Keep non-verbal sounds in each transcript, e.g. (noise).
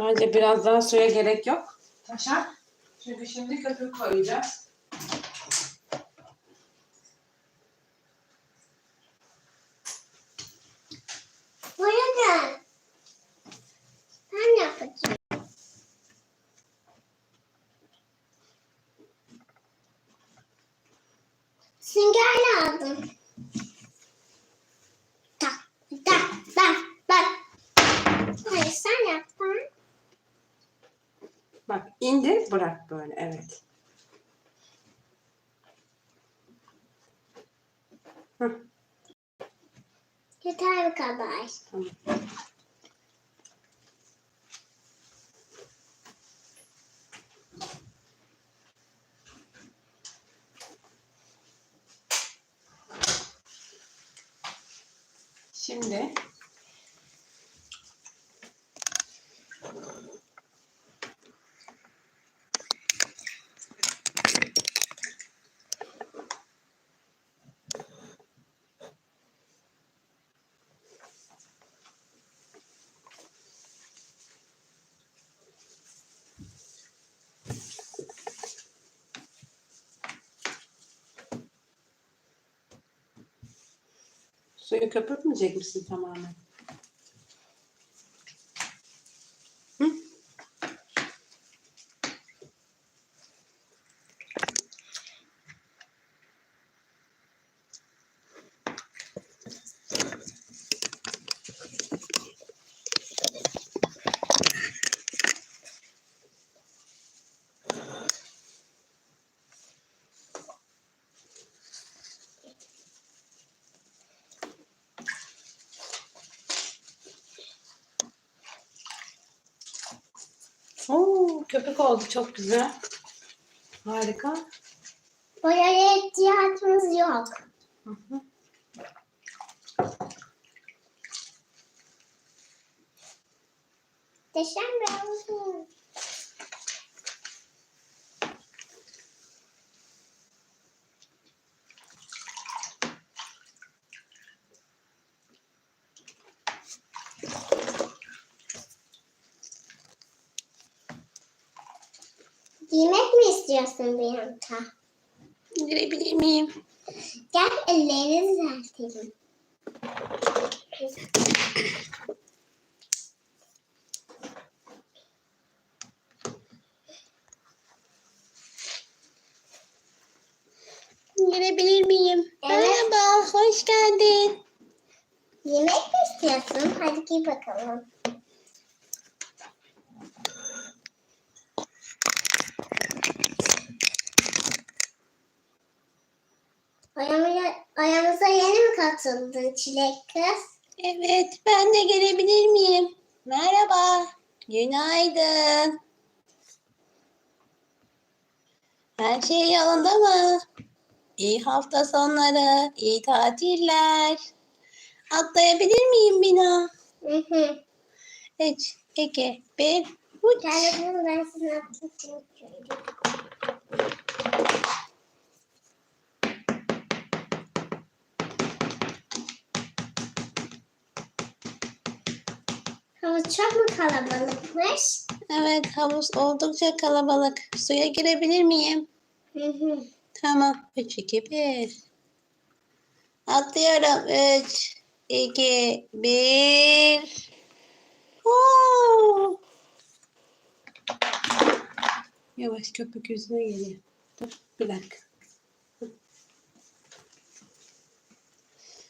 Bence biraz daha suya gerek yok. Taşa. Çünkü şimdi köpük koyacağız. Buraya gel. Ben yapacağım. Sünger lazım. Tak, tak, tak, tak. Hayır sen yap. tamam. Bak indir bırak böyle evet. Hı, Yeter bu kadar. tamam. Şimdi suyu köpürtmeyecek misin tamamen? Oo, köpük oldu çok güzel. Harika. Boyaya ihtiyacımız yok. Hı hı. Deşen biraz. Mi istiyorsun bir yanta? Girebilir miyim? Gel ellerini düzeltelim. Girebilir miyim? Evet. Merhaba, hoş geldin. Yemek mi istiyorsun? Hadi giy bakalım. Ayağımıza, ayağımıza yeni mi katıldın çilek kız? Evet, ben de gelebilir miyim? Merhaba, günaydın. Her şey yolunda mı? İyi hafta sonları, iyi tatiller. Atlayabilir miyim Bina? Hı hı. 3, 2, 1, uç. Bakalım ben sana atlatayım Havuz çok mu kalabalıkmış? Evet, havuz oldukça kalabalık. Suya girebilir miyim? Hı hı. Tamam. 3, 2, 1. Atlıyorum. 3, 2, 1. Oo! Yavaş köpük yüzüne geliyor. Dur bir dakika.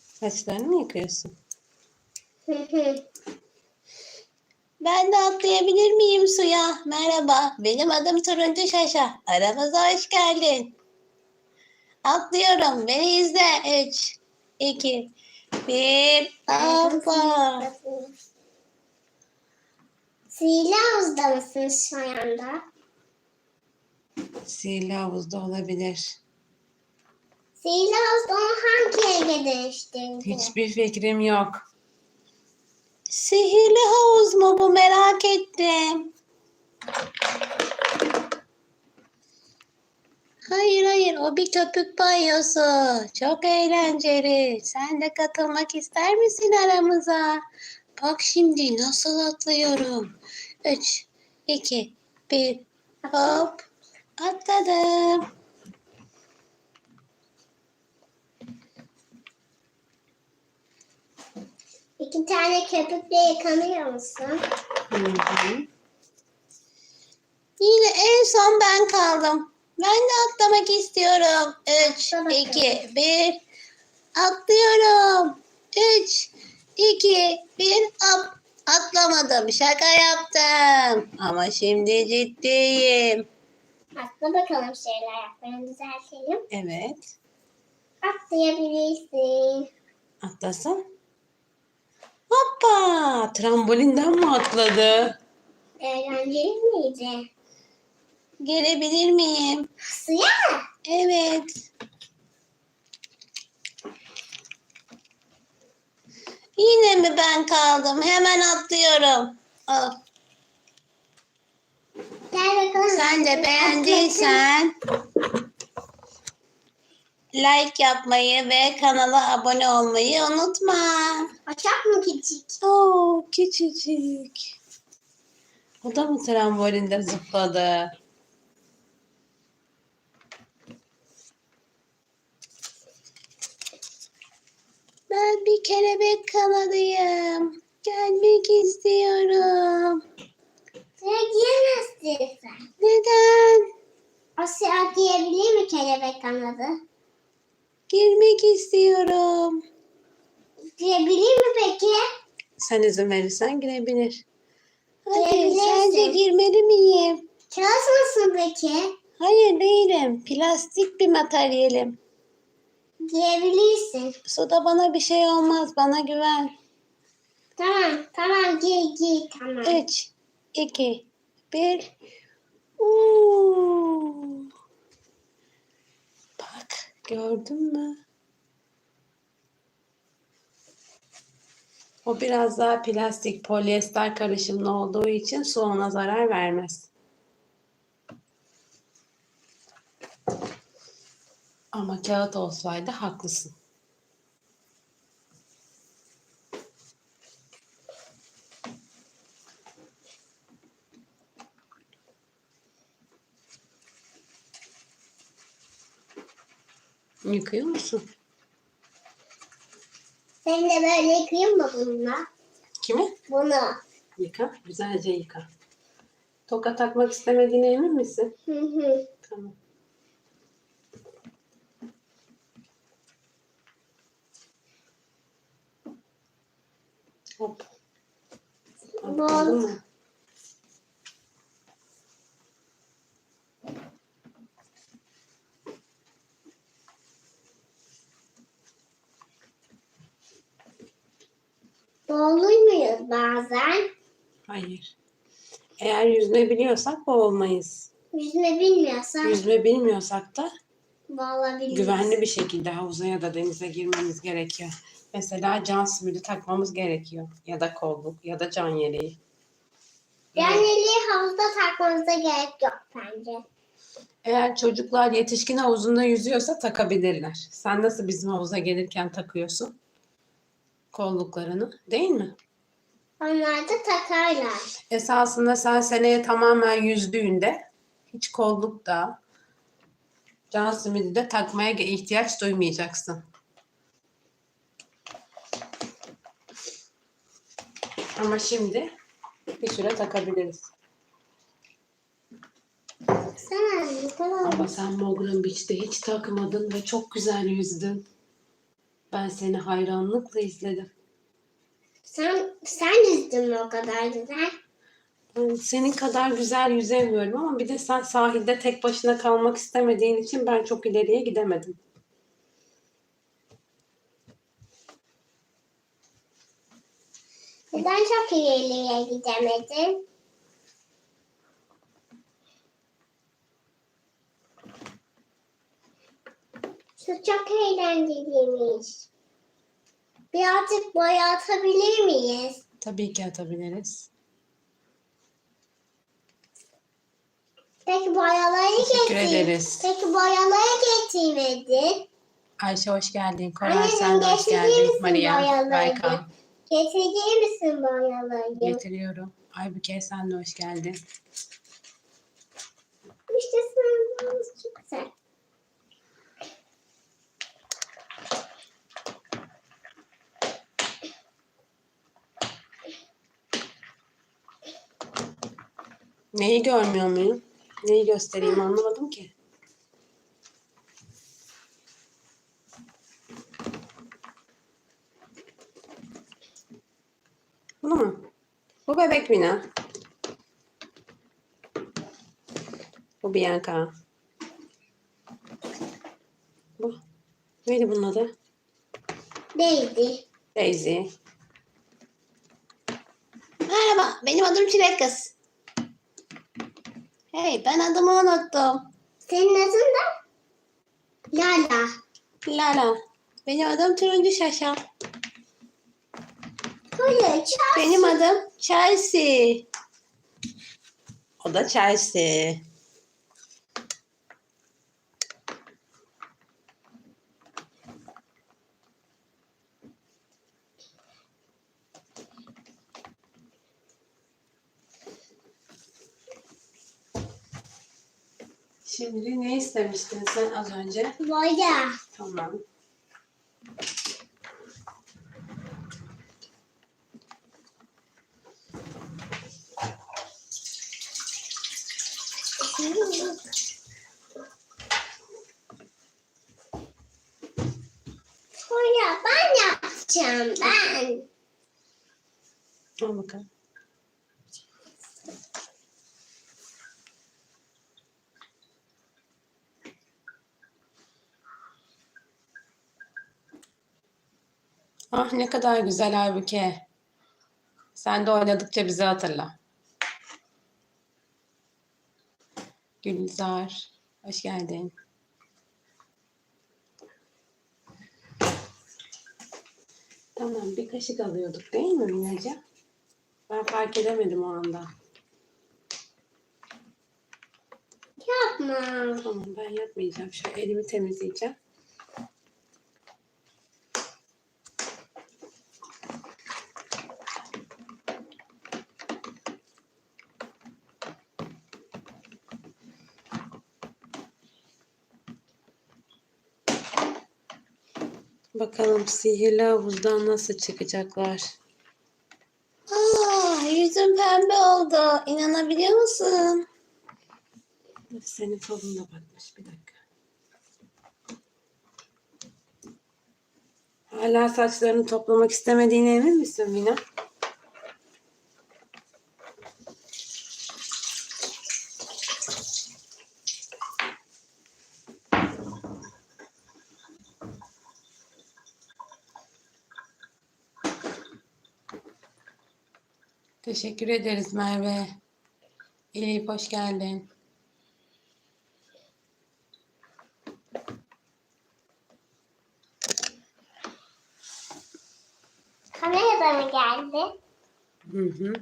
Saçlarını mı yıkıyorsun? Hı hı. Ben de atlayabilir miyim suya? Merhaba, benim adım Turuncu Şaşa. Aramıza hoş geldin. Atlıyorum, beni izle. 3, 2, 1, hoppa. Sihirli havuzda mısınız şu anda? Sihirli havuzda olabilir. Sihirli havuzda onu hangi eve dönüştürdü? Hiçbir fikrim yok. Sihirli havuz mu bu merak ettim. Hayır hayır o bir köpük banyosu. Çok eğlenceli. Sen de katılmak ister misin aramıza? Bak şimdi nasıl atlıyorum. Üç, iki, bir. Hop. Atladım. İki tane köpükle yıkanıyor musun? Hı hı. Yine en son ben kaldım. Ben de atlamak istiyorum. Üç, Atla bakalım. iki, bir. Atlıyorum. Üç, iki, bir. Hop. Atlamadım. Şaka yaptım. Ama şimdi ciddiyim. Atla bakalım şöyle ayaklarını düzeltelim. Evet. Atlayabilirsin. Atlasın. Hoppa! Trambolinden mi atladı? Eğlenceli miydi? Gelebilir miyim? Suya? Evet. Yine mi ben kaldım? Hemen atlıyorum. Al. Gel bakalım. Sen de beğendiysen like yapmayı ve kanala abone olmayı unutma. Çok mu küçük? Oo, küçücük. O da mı trambolinde zıpladı? Ben bir kelebek kanadıyım. Gelmek istiyorum. Suya giremezsin sen. Neden? O suya girebilir mi kelebek kanadı? Girmek istiyorum. Girebilir mi peki? Sen izin verirsen girebilir. Girebilirsin. sence girmeli miyim? Kağıt mısın peki? Hayır değilim. Plastik bir materyalim. Girebilirsin. Suda bana bir şey olmaz. Bana güven. Tamam, tamam gir gir tamam. 3, 2, 1. Uuu. Gördün mü? O biraz daha plastik polyester karışımlı olduğu için su ona zarar vermez. Ama kağıt olsaydı haklısın. Yıkıyor musun? Sen de böyle yıkayayım mı bununla? Kimi? Bunu. Yıka. Güzelce yıka. Toka takmak istemediğine emin misin? Hı hı. Tamam. Hop. Atladın mı? Boğulur muyuz bazen? Hayır. Eğer yüzme biliyorsak boğulmayız. Yüzme bilmiyorsan Yüzme bilmiyorsak da boğulabiliriz. güvenli bir şekilde havuza ya da denize girmemiz gerekiyor. Mesela can simidi takmamız gerekiyor. Ya da kolluk ya da can yeleği. Yani havuzda takmanıza gerek yok bence. Eğer çocuklar yetişkin havuzunda yüzüyorsa takabilirler. Sen nasıl bizim havuza gelirken takıyorsun? Kolluklarını değil mi? Onlar da takarlar. Esasında sen seneye tamamen yüzdüğünde hiç kolluk da can simidi de takmaya ihtiyaç duymayacaksın. Ama şimdi bir süre takabiliriz. Sen anne tamam. Ama sen Mogram Beach'te hiç takmadın ve çok güzel yüzdün. Ben seni hayranlıkla izledim. Sen, sen yüzdün mü o kadar güzel? Ben senin kadar güzel yüzemiyorum ama bir de sen sahilde tek başına kalmak istemediğin için ben çok ileriye gidemedim. Neden çok ileriye gidemedin? Çok eğlenceliymiş. Birazcık boya atabilir miyiz? Tabii ki atabiliriz. Peki boyaları Teşekkür getir. ederiz. Peki boyaları getirmedin. Ayşe hoş geldin. Koray sen de hoş geldin. Maria? Berkan. Getirir misin boyaları? Getiriyorum. Aybüke sen de hoş geldin. İşte sınavımız çok güzel. Neyi görmüyor muyum? Neyi göstereyim anlamadım ki. Bunu mu? Bu bebek Mina. Bu Bianca. Bu. Neydi bunun adı? Değildi. Daisy. Merhaba, benim adım Çilek Kız. Hey, ben adımı unuttum. Senin adın da Lala. Lala. Benim adım Turuncu Şaşa. Hayır, çağır. Benim adım Chelsea. O da Chelsea. Şimdi ne istemiştin sen az önce? Boya. Tamam. Boya ben yapacağım ben. Al bakalım. Ah ne kadar güzel halbuki. Sen de oynadıkça bizi hatırla. Gülizar, hoş geldin. Tamam, bir kaşık alıyorduk değil mi Minacığım? Ben fark edemedim o anda. Yapma. Tamam ben yapmayacağım. Şu elimi temizleyeceğim. Bakalım sihirli havuzdan nasıl çıkacaklar. Aa, yüzüm pembe oldu. İnanabiliyor musun? Senin kolun da batmış. Bir dakika. Hala saçlarını toplamak istemediğine emin misin Mina? Teşekkür ederiz Merve. Elif hoş geldin. Kamera mı geldi? Hı hı.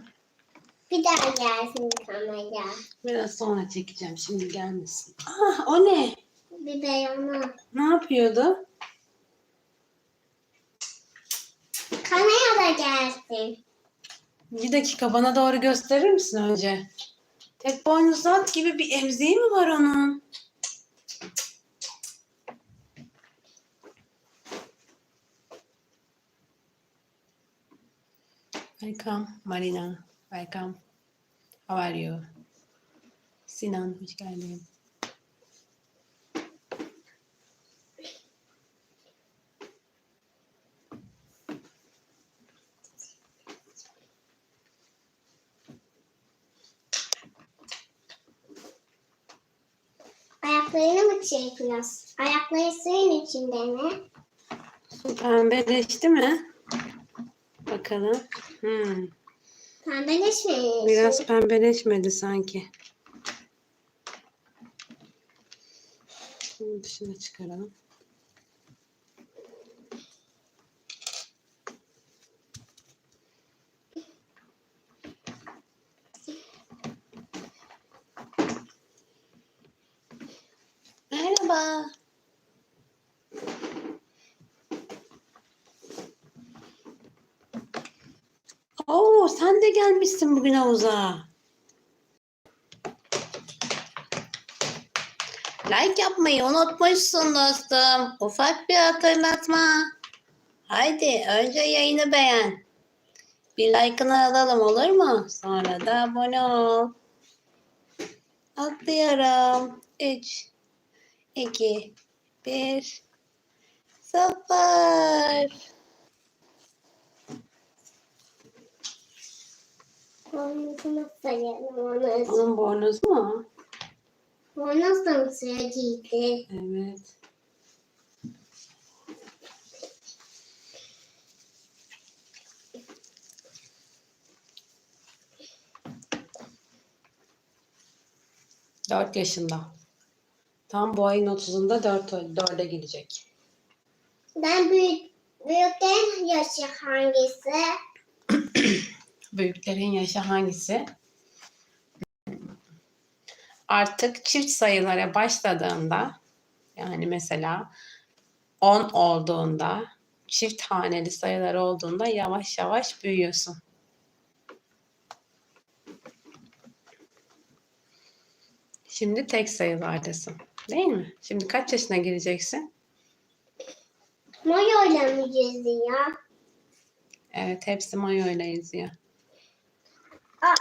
Bir daha gelsin kamera. Biraz sonra çekeceğim. Şimdi gelmesin. Ah o ne? Bir de onu. Ne yapıyordu? Kamera da gelsin. Bir dakika bana doğru gösterir misin önce? Tek boynuzlu at gibi bir emziği mi var onun? Welcome Marina. Welcome. How are you? Sinan hoş geldin. Ayaklarını mı çekiyoruz? Ayakları suyun içinde mi? Pembeleşti mi? Bakalım. Hmm, Pembeleşmemiş. biraz pembeleşmedi sanki. Şunu dışına çıkaralım. Merhaba. Oo sen de gelmişsin bugün havuza. Like yapmayı unutmuşsun dostum. Ufak bir hatırlatma. Haydi önce yayını beğen. Bir like'ını alalım olur mu? Sonra da abone ol. Atlıyorum. 3, 2, 1, 0. Bornozunu sayalım bornoz. Onun bornozu mu? Bornoz da mı suya girdi? Evet. Dört yaşında. Tam bu ayın 30'unda dört, dörde girecek. Ben büyük, büyüklerin yaşı hangisi? (coughs) Büyüklerin yaşı hangisi? Artık çift sayılara başladığında yani mesela 10 olduğunda çift haneli sayılar olduğunda yavaş yavaş büyüyorsun. Şimdi tek sayılardasın. Değil mi? Şimdi kaç yaşına gireceksin? Mayoyla mı geziyor? Evet hepsi mayo ile yazıyor. Aa,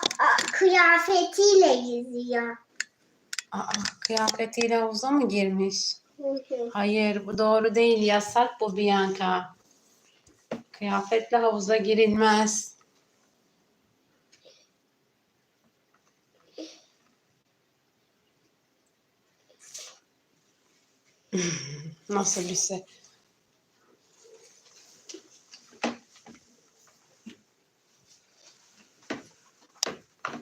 kıyafetiyle geziyor. Aa, kıyafetiyle havuza mı girmiş? Hayır, bu doğru değil. Yasak bu Bianca. Kıyafetle havuza girilmez. (laughs) Nasıl bir şey?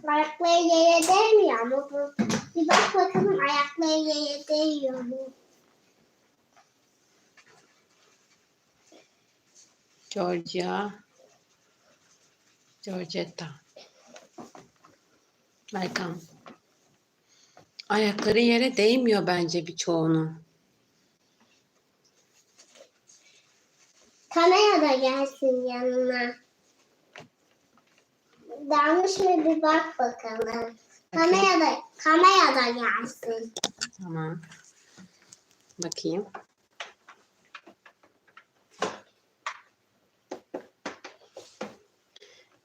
Ayakları yere değmiyor mu? Bu? Bir bak bakalım ayakları yere değiyor mu? Georgia. Georgetta. Welcome. Ayakları yere değmiyor bence birçoğunun. Kamera da gelsin yanına. Dalmış mı bir bak bakalım. Kamera da, kamera da gelsin. Tamam. Bakayım.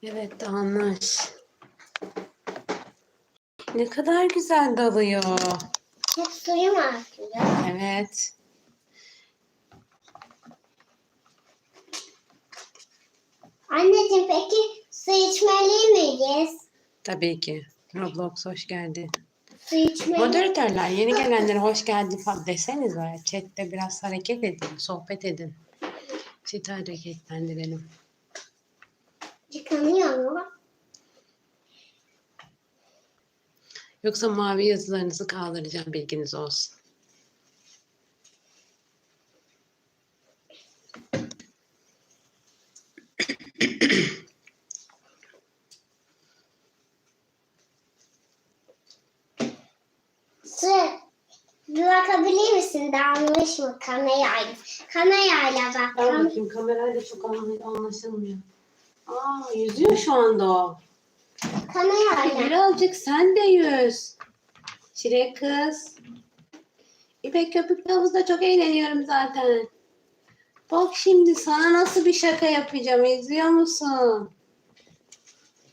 Evet dalmış. Ne kadar güzel dalıyor. Hep suyu mu akıyor? Evet. Anneciğim peki su içmeli miyiz? Tabii ki. Roblox hoş geldin. Su içmeli Moderatörler yeni gelenlere hoş geldin falan desenize. Chat'te biraz hareket edin, sohbet edin. Chat'i hareketlendirelim. Yıkanıyor mu? Yoksa mavi yazılarınızı kaldıracağım bilginiz olsun. Su bir bakabilir misin? Dalmış mı kamerayla? Kamerayla bak. Kam- bakayım kamerayla çok anla- anlaşılmıyor. Aa yüzüyor şu anda o. kamerayla. Birazcık sen de yüz. Çilek kız. İpek köpüklü havuzda çok eğleniyorum zaten. Bak şimdi sana nasıl bir şaka yapacağım. İzliyor musun?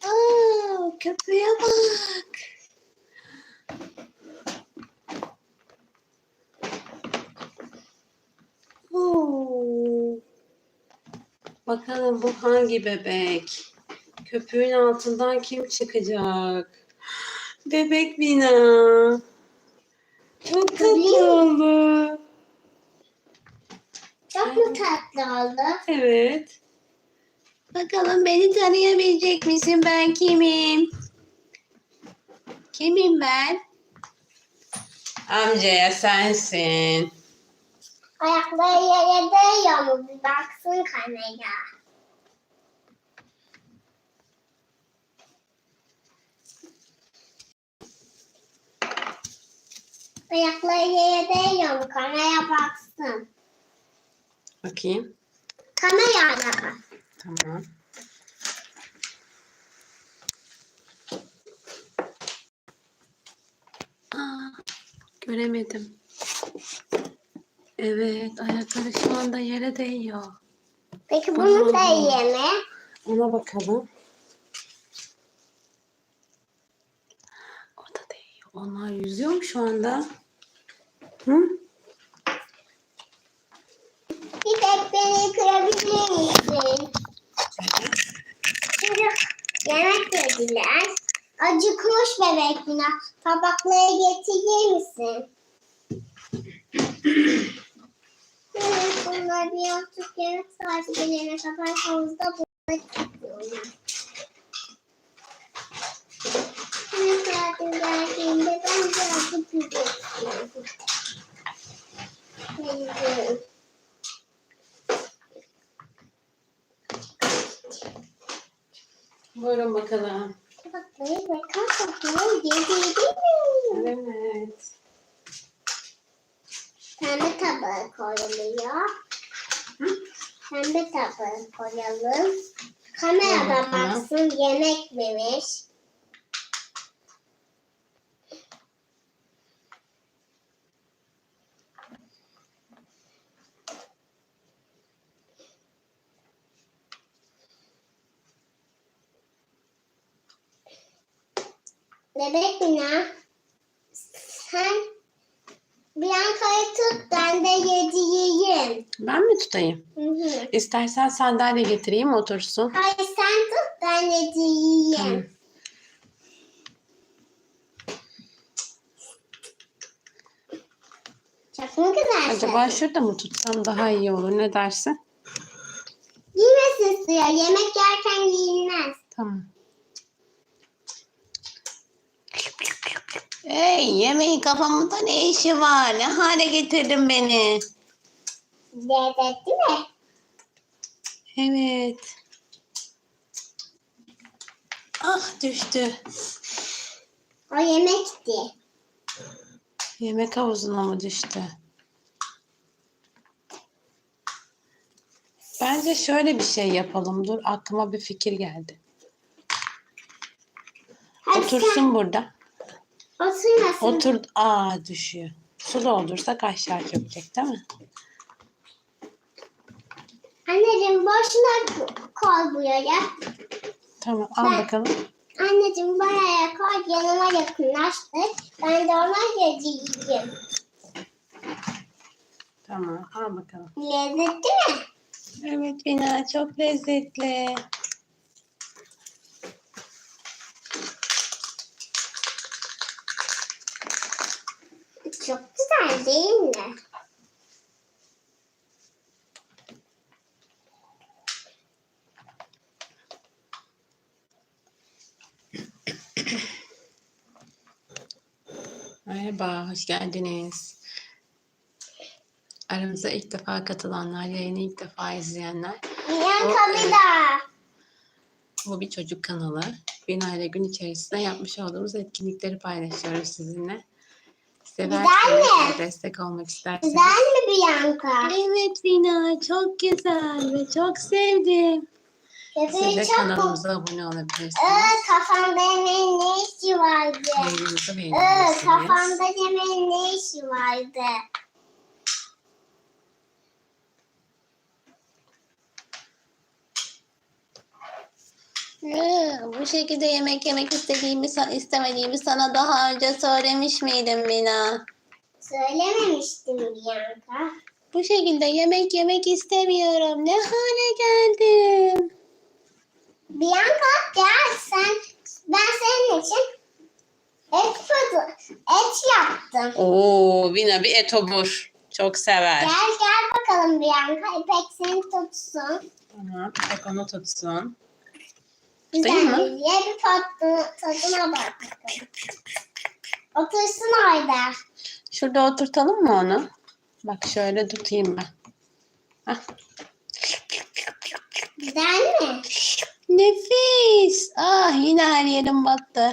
Aa, köpüğe bak. Bakalım bu hangi bebek? Köpüğün altından kim çıkacak? Bebek Bina. Çok tatlı oldu. Çok mu tatlı oldu? Evet. Bakalım beni tanıyabilecek misin? Ben kimim? Kimim ben? Amcaya sensin. Ayakları yere değiyor mu? Bir baksın kamera. Ayakları yere değiyor mu? Kamera baksın. Bakayım. Kamera ayağı. Tamam. Aa, göremedim. Evet ayakları şu anda yere değiyor. Peki bunu da mi? Ona bakalım. O da değiyor. Onlar yüzüyor mu şu anda? Hı? Bir tek beni kırabilir misin? Çünkü yemek yediler. Acıkmış bebek Mina. Tabakları getirir misin? Evet, bunlar birazcık yemek saati gelene kadar havuzda bulmak istiyorum. Yemek saati geldiğinde ben birazcık yüzmek istiyorum. Yüzüyorum. Buyurun bakalım. Tabakları ve kapakları yedirdim mi? Evet. Pembe tabağı koyuluyor. Pembe tabağı koyalım. Kameradan baksın yemek verir. Bebek Mina, sen Bianca'yı tut, ben de yedireyim. Ben mi tutayım? Hı hı. İstersen sandalye getireyim otursun. Hayır sen tut, ben. Tamam. Çok mu güzel Acaba şey? şurada mı tutsam daha iyi olur ne dersin? Giymesin suya. Yemek yerken giyilmez. Tamam. Hey yemeğin kafamda ne işi var? Ne hale getirdin beni? Lezzetli mi? Evet. Ah düştü. O yemekti. Yemek havuzuna mı düştü? Bence şöyle bir şey yapalım. Dur aklıma bir fikir geldi. Hadi Otursun burada. sen oturmasın. Otur. Aa düşüyor. Su doldursak aşağı çökecek değil mi? Anneciğim boşuna koy buraya. Tamam al Ben- bakalım. Anneciğim buraya koy yanıma yakınlaştır. Ben de ona yedireyim. Tamam al bakalım. Lezzetli mi? Evet Bina çok lezzetli. Çok güzel değil mi? Merhaba, hoş geldiniz. Aramıza ilk defa katılanlar, yayını ilk defa izleyenler. Bir daha. Bu bir çocuk kanalı. Bina ile gün içerisinde yapmış olduğumuz etkinlikleri paylaşıyoruz sizinle. Severseniz ve destek olmak isterseniz. Güzel mi Bianca? Evet Bina, çok güzel ve çok sevdim. Siz de kanalımıza abone olabilirsiniz. Ee, kafamda yemeğin ne işi vardı? Yayınımızı Ee, beğenebilirsiniz. kafamda yemeğin ne işi vardı? Ee, bu şekilde yemek yemek istediğimi, istemediğimi sana daha önce söylemiş miydim Mina? Söylememiştim Bianca. Bu şekilde yemek yemek istemiyorum. Ne hale geldim? Bianca gel sen. Ben senin için et fırı, et yaptım. Oo, Vina bir etobur. Çok sever. Gel gel bakalım Bianca. İpek seni tutsun. Tamam, tek onu tutsun. Güzel Değil mi? diye bir tatlı, tadına bak. bakalım. Otursun orada. Şurada oturtalım mı onu? Bak şöyle tutayım ben. Hah. Güzel mi? Nefis. Ah yine her yerim battı.